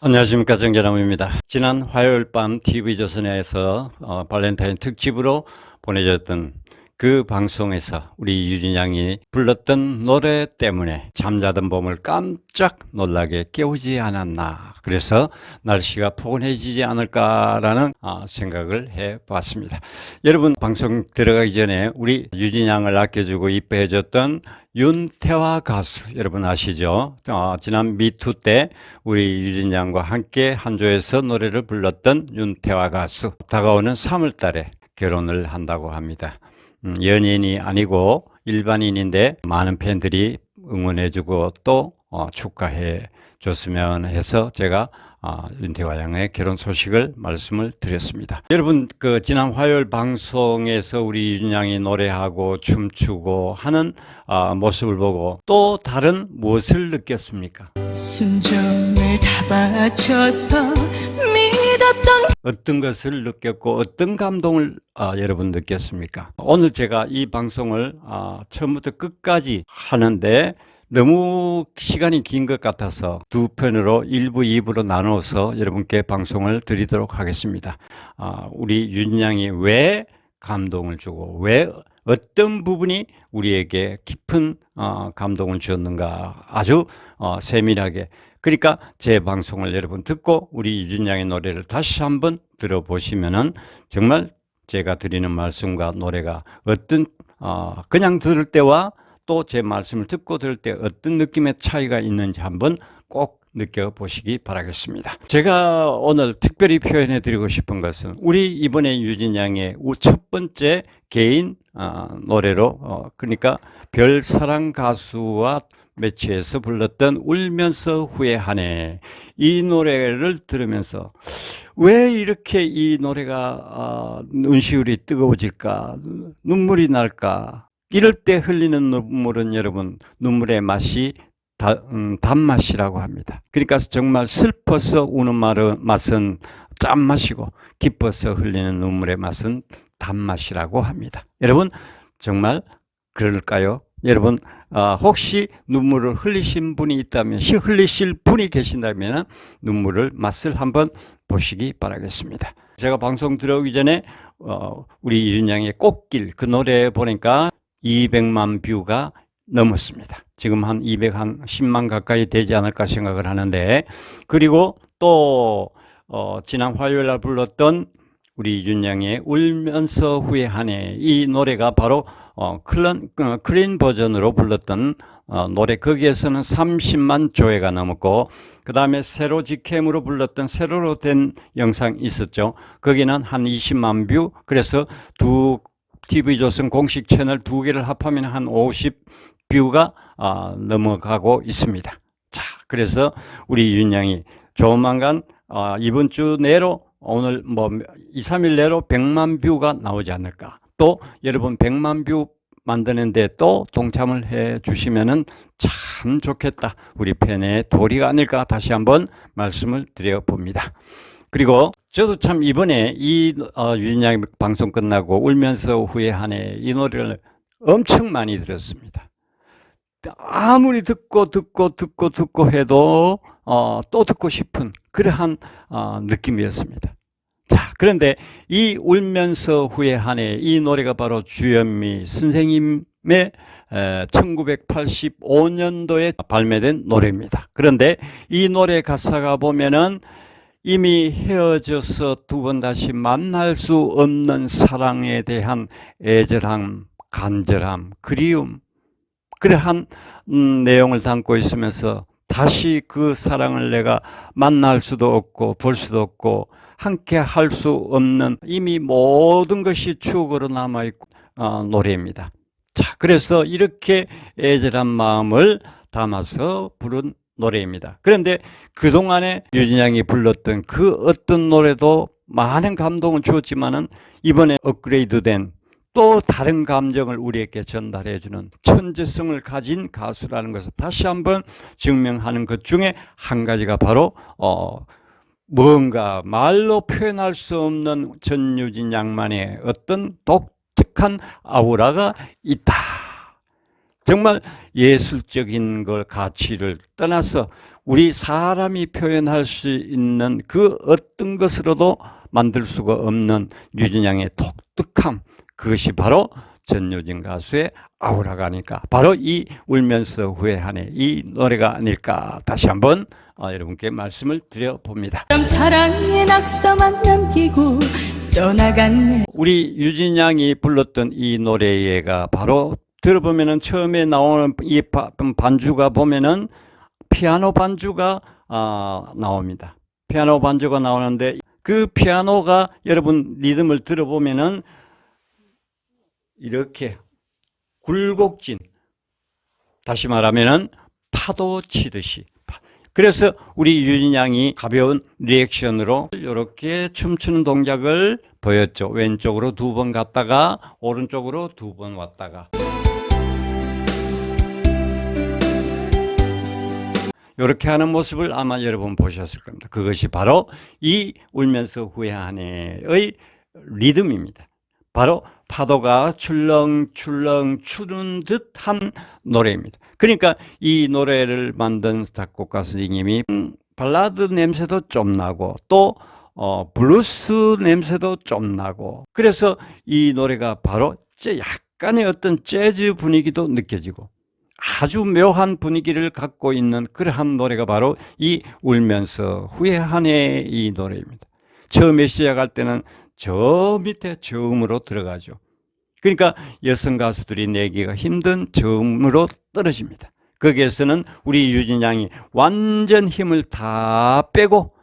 안녕하십니까 정재남입니다. 지난 화요일 밤 TV조선에서 어, 발렌타인 특집으로 보내졌던 그 방송에서 우리 유진 양이 불렀던 노래 때문에 잠자던 봄을 깜짝 놀라게 깨우지 않았나. 그래서 날씨가 포근해지지 않을까라는 아, 생각을 해 봤습니다. 여러분 방송 들어가기 전에 우리 유진 양을 아껴주고 이뻐해줬던 윤태화 가수 여러분 아시죠? 어, 지난 미투 때 우리 유진 양과 함께 한조에서 노래를 불렀던 윤태화 가수 다가오는 3월 달에 결혼을 한다고 합니다. 음, 연인이 아니고 일반인인데 많은 팬들이 응원해주고 또 어, 축하해 줬으면 해서 제가 아, 윤태화 양의 결혼 소식을 말씀을 드렸습니다. 여러분 그 지난 화요일 방송에서 우리 윤 양이 노래하고 춤추고 하는 아, 모습을 보고 또 다른 무엇을 느꼈습니까? 순정을 다 바쳐서 믿었던 어떤 것을 느꼈고 어떤 감동을 아, 여러분 느꼈습니까? 오늘 제가 이 방송을 아, 처음부터 끝까지 하는데 너무 시간이 긴 것 같아서 두 편으로 1부, 2부로 나누어서 여러분께 방송을 드리도록 하겠습니다. 아, 우리 윤양이 왜 감동을 주고 왜 어떤 부분이 우리에게 깊은 어, 감동을 주었는가 아주 어, 세밀하게 그러니까 제 방송을 여러분 듣고 우리 유진양의 노래를 다시 한번 들어보시면은 정말 제가 드리는 말씀과 노래가 어떤 어, 그냥 들을 때와 또 제 말씀을 듣고 들을 때 어떤 느낌의 차이가 있는지 한번 꼭 느껴보시기 바라겠습니다. 제가 오늘 특별히 표현해 드리고 싶은 것은 우리 이번에 유진 양의 우- 첫 번째 개인 어, 노래로 어, 그러니까 별사랑 가수와 매치해서 불렀던 울면서 후회하네 이 노래를 들으면서 왜 이렇게 이 노래가 아, 눈시울이 뜨거워질까 눈물이 날까 이럴 때 흘리는 눈물은 여러분 눈물의 맛이 다, 음, 단맛이라고 합니다. 그러니까 정말 슬퍼서 우는 말은, 맛은 짠맛이고 기뻐서 흘리는 눈물의 맛은 단맛이라고 합니다. 여러분 정말 그럴까요? 여러분 아, 혹시 눈물을 흘리신 분이 있다면 시 흘리실 분이 계신다면 눈물을 맛을 한번 보시기 바라겠습니다. 제가 방송 들어오기 전에 어, 우리 이준 양의 꽃길 그 노래 보니까 200만 뷰가 넘었습니다. 지금 한 210만 가까이 되지 않을까 생각을 하는데 그리고 또 어, 지난 화요일 날 불렀던 우리 이준양의 울면서 후회하네 이 노래가 바로 어, 클런, 어, 클린 버전으로 불렀던 어, 노래 거기에서는 30만 조회가 넘었고 그 다음에 세로 직캠으로 불렀던 세로로 된 영상 있었죠. 거기는 한 20만 뷰 그래서 두 TV조선 공식 채널 두 개를 합하면 한 50뷰가 아, 넘어가고 있습니다. 자, 그래서 우리 윤양이 조만간 아, 이번 주 내로 오늘 뭐 2, 3일 내로 100만 뷰가 나오지 않을까. 또 여러분 100만 뷰 만드는데 또 동참을 해 주시면은 참 좋겠다. 우리 팬의 도리가 아닐까 다시 한번 말씀을 드려 봅니다. 그리고 저도 참 이번에 이 어, 유진 양 방송 끝나고 울면서 후회하네 이 노래를 엄청 많이 들었습니다. 아무리 듣고 듣고 듣고 듣고 해도 어, 또 듣고 싶은 그러한 어, 느낌이었습니다. 자, 그런데 이 울면서 후회하네 이 노래가 바로 주현미 선생님의 1985년도에 발매된 노래입니다. 그런데 이 노래 가사가 보면은 이미 헤어져서 두 번 다시 만날 수 없는 사랑에 대한 애절함, 간절함, 그리움, 그러한 음, 내용을 담고 있으면서 다시 그 사랑을 내가 만날 수도 없고 볼 수도 없고 함께 할 수 없는 이미 모든 것이 추억으로 남아 있고 어, 노래입니다. 자, 그래서 이렇게 애절한 마음을 담아서 부른 노래입니다. 그런데 그동안에 유진양이 불렀던 그 어떤 노래도 많은 감동을 주었지만은 이번에 업그레이드된 또 다른 감정을 우리에게 전달해 주는 천재성을 가진 가수라는 것을 다시 한번 증명하는 것 중에 한 가지가 바로 어 뭔가 말로 표현할 수 없는 전유진 양만의 어떤 독특한 아우라가 있다. 정말 예술적인 걸 가치를 떠나서 우리 사람이 표현할 수 있는 그 어떤 것으로도 만들 수가 없는 유진양의 독특함 그것이 바로 전효진 가수의 아우라가 아닐까 바로 이 울면서 후회하네 이 노래가 아닐까 다시 한번 어, 여러분께 말씀을 드려봅니다. 사랑의 낙서만 남기고 떠나갔네 우리 유진 양이 불렀던 이 노래가 바로 들어보면은 처음에 나오는 이 바- 반주가 보면은 피아노 반주가 아, 나옵니다. 피아노 반주가 나오는데 그 피아노가 여러분 리듬을 들어보면은 이렇게 굴곡진 다시 말하면은 파도 치듯이 파- 그래서 우리 유진 양이 가벼운 리액션으로 이렇게 춤추는 동작을 보였죠. 왼쪽으로 두 번 갔다가 오른쪽으로 두 번 왔다가 이렇게 하는 모습을 아마 여러분 보셨을 겁니다. 그것이 바로 이 울면서 후회하네의 리듬입니다. 바로 파도가 출렁출렁 추는 듯한 노래입니다. 그러니까 이 노래를 만든 작곡가 선생님이 음, 발라드 냄새도 좀 나고 또 어, 블루스 냄새도 좀 나고 그래서 이 노래가 바로 재- 약간의 어떤 재즈 분위기도 느껴지고 아주 묘한 분위기를 갖고 있는 그러한 노래가 바로 이 울면서 후회하네 이 노래입니다. 처음에 시작할 때는 저 밑에 저음으로 들어가죠. 그러니까 여성 가수들이 내기가 힘든 저음으로 떨어집니다. 거기에서는 우리 유진 양이 완전 힘을 다 빼고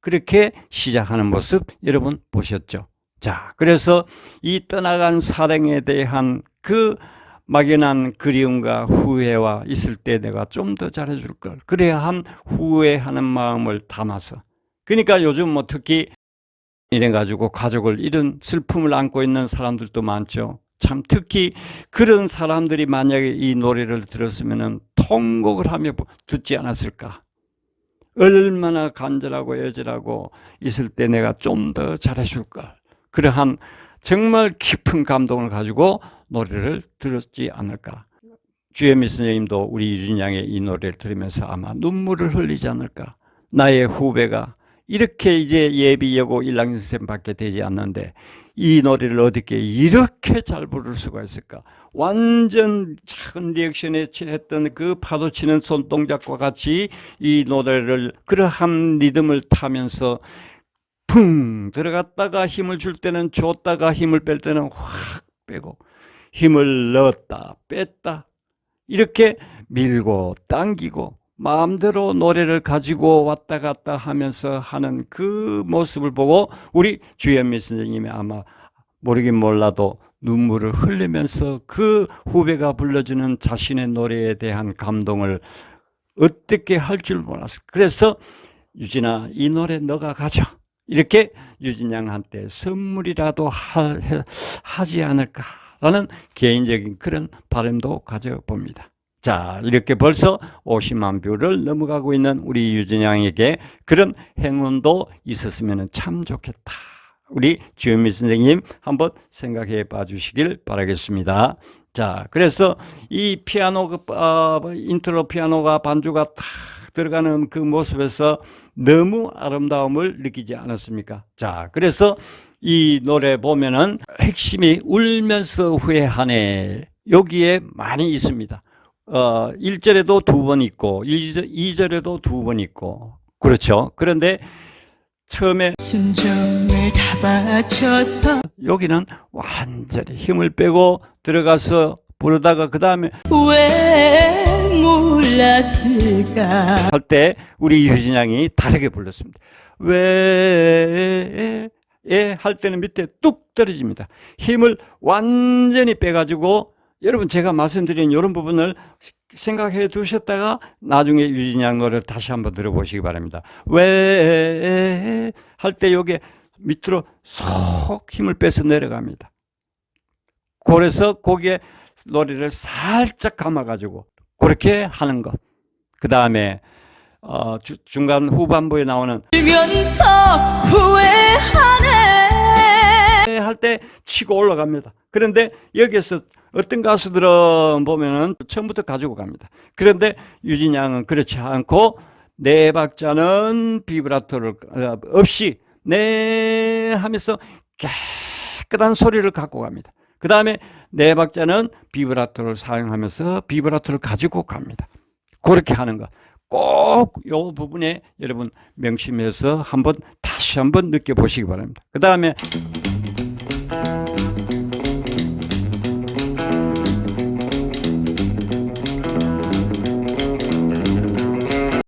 그렇게 시작하는 모습 여러분 보셨죠? 자, 그래서 이 떠나간 사랑에 대한 그 막연한 그리움과 후회와 있을 때 내가 좀 더 잘해줄 걸. 그래야 한 후회하는 마음을 담아서. 그러니까 요즘 뭐 특히 이래 가지고 가족을 잃은 슬픔을 안고 있는 사람들도 많죠. 참 특히 그런 사람들이 만약에 이 노래를 들었으면은 통곡을 하며 듣지 않았을까? 얼마나 간절하고 애절하고 있을 때 내가 좀 더 잘해줄 걸. 그러한 정말 깊은 감동을 가지고 노래를 들었지 않을까. 주혜미 선생님도 우리 유진 양의 이 노래를 들으면서 아마 눈물을 흘리지 않을까. 나의 후배가 이렇게 이제 예비 여고 1학년 선생님밖에 되지 않는데 이 노래를 어떻게 이렇게 잘 부를 수가 있을까? 완전 작은 리액션에 했던 그 파도 치는 손동작과 같이 이 노래를 그러한 리듬을 타면서 풍 들어갔다가 힘을 줄 때는 줬다가 힘을 뺄 때는 확 빼고 힘을 넣었다 뺐다 이렇게 밀고 당기고 마음대로 노래를 가지고 왔다 갔다 하면서 하는 그 모습을 보고 우리 주현미 선생님이 아마 모르긴 몰라도 눈물을 흘리면서 그 후배가 불러주는 자신의 노래에 대한 감동을 어떻게 할 줄 몰랐어. 그래서 유진아 이 노래 너가 가져. 이렇게 유진 양한테 선물이라도 하, 해- 하지 않을까라는 개인적인 그런 바람도 가져봅니다. 자, 이렇게 벌써 50만 뷰를 넘어가고 있는 우리 유진 양에게 그런 행운도 있었으면 참 좋겠다. 우리 주현미 선생님 한번 생각해 봐 주시길 바라겠습니다. 자, 그래서 이 피아노, 그, 어, 인트로 피아노가 반주가 탁 들어가는 그 모습에서 너무 아름다움을 느끼지 않았습니까? 자, 그래서 이 노래 보면은 핵심이 울면서 후회하네. 여기에 많이 있습니다. 어, 1절에도 두 번 있고, 2절, 에도 두 번 있고. 그렇죠. 그런데 처음에 여기는 완전히 힘을 빼고 들어가서 부르다가 그 다음에 왜 몰랐을까 할 때 우리 유진 양이 다르게 불렀습니다. 왜, 예, 할 때는 밑에 뚝 떨어집니다. 힘을 완전히 빼가지고 여러분 제가 말씀드린 이런 부분을 생각해 두셨다가 나중에 유진 양 노래를 다시 한번 들어보시기 바랍니다. 왜, 할때 요게 밑으로 쏙 힘을 빼서 내려갑니다. 그래서 거기에 노래를 살짝 감아가지고 그렇게 하는 것. 그 다음에 어, 주- 중간 후반부에 나오는 울면서 후회하네 할 때 치고 올라갑니다. 그런데 여기에서 어떤 가수들은 보면은 처음부터 가지고 갑니다. 그런데 유진 양은 그렇지 않고 네 박자는 비브라토를 어, 없이 네 하면서 깨끗한 소리를 갖고 갑니다. 그 다음에 네 박자는 비브라토를 사용하면서 비브라토를 가지고 갑니다. 그렇게 하는 거. 꼭요 부분에 여러분 명심해서 한번 다시 한번 느껴보시기 바랍니다. 그 다음에